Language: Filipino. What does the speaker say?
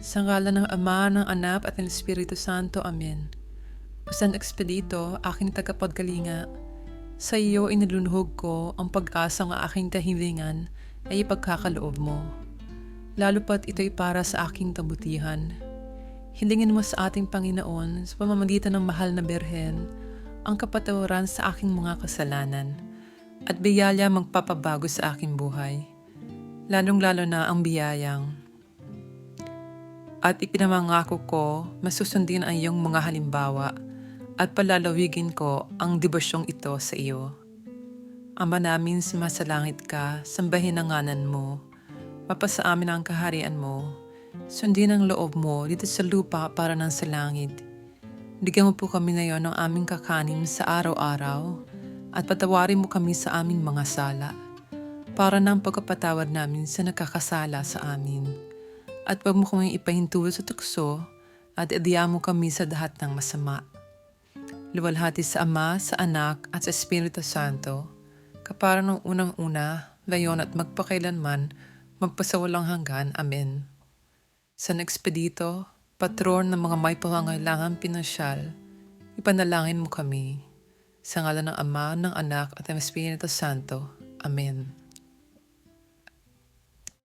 Sa ngalan ng Ama, ng Anak at ng Espiritu Santo. Amen. O San Expedito, aking tagapagkalinga, sa iyo inilunhog ko ang pag-asa ng aking tahilingan ay ipagkakaloob mo. Lalo pat ito'y para sa aking kabutihan. Hilingin mo sa ating Panginoon sa pamamagitan ng mahal na Berhen ang kapatawaran sa aking mga kasalanan at biyaya magpapabago sa aking buhay. Lalong-lalo na ang biyayang at ipinamangako ko masusundin ang iyong mga halimbawa at palalawigin ko ang devosyong ito sa iyo. Ama namin sumasalangit ka, sambahin ang nganan mo, mapasa amin ang kaharian mo, sundin ang loob mo dito sa lupa para ng sa langit. Bigyan mo po kami ngayon ng aming kakanin sa araw-araw at patawarin mo kami sa aming mga sala para ng pagkapatawad namin sa nakakasala sa amin at wag mo kaming ipahintulot sa tukso at idiya mo kami sa dahat ng masama. Luwalhati sa Ama, sa Anak at sa Espiritu Santo, kapara ng unang-una, layon at magpakailanman, magpasawalang hanggan. Amen. San Expedito, patron ng mga may pangangailangan pinasyal, ipanalangin mo kami. Sa ngalan ng Ama, ng Anak at ng Espiritu Santo. Amen.